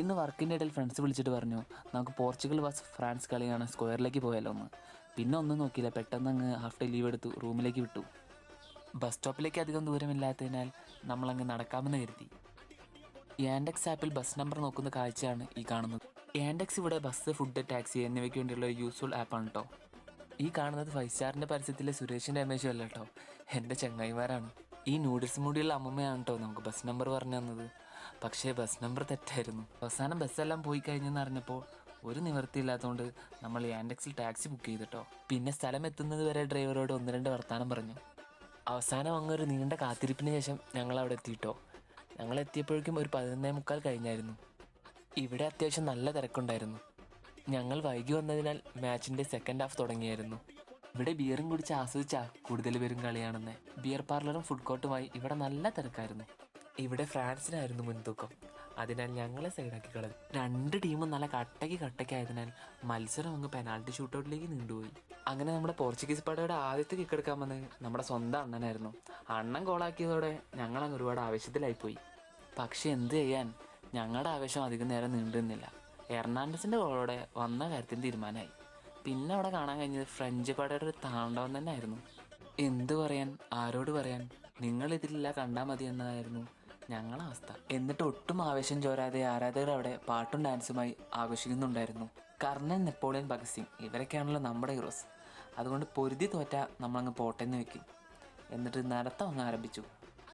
ഇന്ന് വർക്കിന്റെ ഇടയിൽ ഫ്രണ്ട്സ് വിളിച്ചിട്ട് പറഞ്ഞു നമുക്ക് പോർച്ചുഗൽ വാസ് ഫ്രാൻസ് കളിയാണ് സ്ക്വയറിലേക്ക് പോയാലോ എന്ന് പിന്നെ ഒന്നും നോക്കിയില്ല പെട്ടെന്ന് അങ്ങ് ഹാഫ് ഡേ ലീവ് എടുത്തു റൂമിലേക്ക് വിട്ടു. ബസ് സ്റ്റോപ്പിലേക്ക് അധികം ദൂരമില്ലാത്തതിനാൽ നമ്മളങ്ങ് നടക്കാമെന്ന് കരുതി. ആൻഡെക്സ് ആപ്പിൽ ബസ് നമ്പർ നോക്കുന്ന കാഴ്ചയാണ് ഈ കാണുന്നത്. ആൻഡെക്സ് ഇവിടെ ബസ് ഫുഡ് ടാക്സി എന്നിവയ്ക്ക് വേണ്ടിയുള്ള ഒരു യൂസ്ഫുൾ ആപ്പാണ് കേട്ടോ ഈ കാണുന്നത് ഫൈവ് സ്റ്റാറിന്റെ പരസ്യത്തിലെ സുരേഷിന്റെ രമേശും അല്ല കേട്ടോ എന്റെ ചങ്ങായിമാരാണ്. ഈ നൂഡിൽസ് മൂടിയുള്ള അമ്മമ്മയാണ് കേട്ടോ നമുക്ക് ബസ് നമ്പർ പറഞ്ഞു തന്നത്. പക്ഷേ ബസ് നമ്പർ തെറ്റായിരുന്നു. അവസാനം ബസ്സെല്ലാം പോയി കഴിഞ്ഞെന്ന് അറിഞ്ഞപ്പോൾ ഒരു നിവൃത്തിയില്ലാത്തതുകൊണ്ട് നമ്മൾ ആൻഡെക്സിൽ ടാക്സി ബുക്ക് ചെയ്തിട്ടോ. പിന്നെ സ്ഥലം എത്തുന്നത് വരെ ഡ്രൈവറോട് ഒന്ന് രണ്ട് വർത്തമാനം പറഞ്ഞു. അവസാനം അങ്ങ് ഒരു നീണ്ട കാത്തിരിപ്പിന് ശേഷം ഞങ്ങൾ അവിടെ എത്തിയിട്ടോ ഞങ്ങൾ എത്തിയപ്പോഴേക്കും ഒരു പതിനൊന്നേ മുക്കാൽ കഴിഞ്ഞായിരുന്നു. ഇവിടെ അത്യാവശ്യം നല്ല തിരക്കുണ്ടായിരുന്നു. ഞങ്ങൾ വൈകി വന്നതിനാൽ മാച്ചിന്റെ സെക്കൻഡ് ഹാഫ് തുടങ്ങിയായിരുന്നു. ഇവിടെ ബിയറും കുടിച്ച് ആസ്വദിച്ചാ കൂടുതൽ പേരും കളിയാണെന്ന്. ബിയർ പാർലറും ഫുഡ് കോർട്ടുമായി ഇവിടെ നല്ല തിരക്കായിരുന്നു. ഇവിടെ ഫ്രാൻസിനായിരുന്നു മുൻതൂക്കം. അതിനാൽ ഞങ്ങളെ സൈഡാക്കി കളഞ്ഞു. രണ്ട് ടീമും നല്ല കട്ടയ്ക്ക് കട്ടയ്ക്കായതിനാൽ മത്സരം അങ്ങ് പെനാൽറ്റി ഷൂട്ടൗട്ടിലേക്ക് നീണ്ടുപോയി. അങ്ങനെ നമ്മുടെ പോർച്ചുഗീസ് പടയുടെ ആദ്യത്തെ കിക്ക് എടുക്കാൻ വന്നത് നമ്മുടെ സ്വന്തം അണ്ണനായിരുന്നു. അണ്ണൻ ഗോളാക്കിയതോടെ ഞങ്ങൾ അങ്ങ് ഒരുപാട് ആവശ്യത്തിലായിപ്പോയി പക്ഷെ എന്ത് ചെയ്യാൻ? ഞങ്ങളുടെ ആവേശം അധികം നേരം നീണ്ടു നിന്നില്ല എർണാണ്ടസിന്റെ ഗോളോടെ വന്ന കാര്യത്തിന് തീരുമാനമായി. പിന്നെ അവിടെ കാണാൻ കഴിഞ്ഞത് ഫ്രഞ്ച് പടയുടെ ഒരു താണ്ഡവം തന്നെ ആയിരുന്നു എന്തു പറയാൻ? ആരോട് പറയാൻ? നിങ്ങൾ കണ്ടാൽ മതി എന്നതായിരുന്നു ഞങ്ങളെ അവസ്ഥ എന്നിട്ട് ഒട്ടും ആവേശം ചോരാതെ ആരാധകർ അവിടെ പാട്ടും ഡാൻസുമായി ആഘോഷിക്കുന്നുണ്ടായിരുന്നു. കർണൻ നെപ്പോളിയൻ ഭഗത് സിംഗ് ഇവരൊക്കെയാണല്ലോ നമ്മുടെ ഹീറോസ്. അതുകൊണ്ട് പൊരുതി തോറ്റ നമ്മളങ്ങ് പോട്ടെന്ന് വെക്കും. എന്നിട്ട് നടത്തം അങ്ങ് ആരംഭിച്ചു.